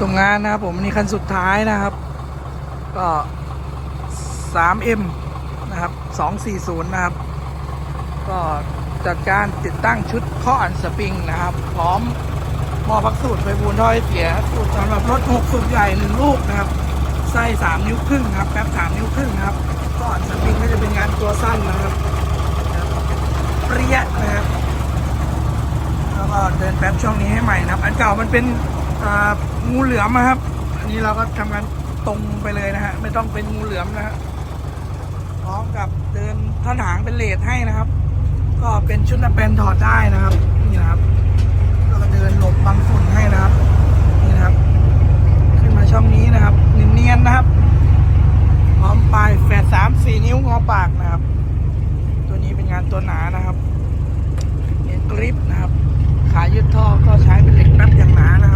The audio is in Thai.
ส่งงานนะครับผมนี่คันสุดท้ายนะครับ ก็ 3M นะครับ 240 นะครับ ก็จัดการติดตั้งชุดข้ออันสปริงนะครับ พร้อมหม้อพักสูตรไฟบูนถ้อยเสียสูตรสำหรับรถ6สูบใหญ่หนึ่งลูกนะครับ ไส้3นิ้วครึ่งครับแป๊บ3นิ้วครึ่งนะครับข้ออันสปริงก็จะเป็นงานตัวสั้นนะครับเปรี้ยนะครับแล้วก็เดินแป๊บช่องนี้ให้ใหม่นะครับ อันเก่ามันเป็น งูเหลือมนะครับ อันนี้เราก็ทำการตรงไปเลยนะฮะ ไม่ต้องเป็นงูเหลือมนะฮะ พร้อมกับเดินท่อนหางเป็นเลทให้นะครับ ก็เป็นชุดนัเป็นถอดได้นะครับ นี่นะครับแล้วก็เดินหลบบางฝุ่นให้นะครับ นี่นะครับ ขึ้นมาช่องนี้นะครับ เนียนๆนะครับ พร้อมปลายแฝดสามสี่นิ้วงอปากนะครับ ตัวนี้เป็นงานตัวหนานะครับเนียนกริปนะครับ ขายืดท่อก็ใช้เป็นเหล็กนับอย่างหนานะ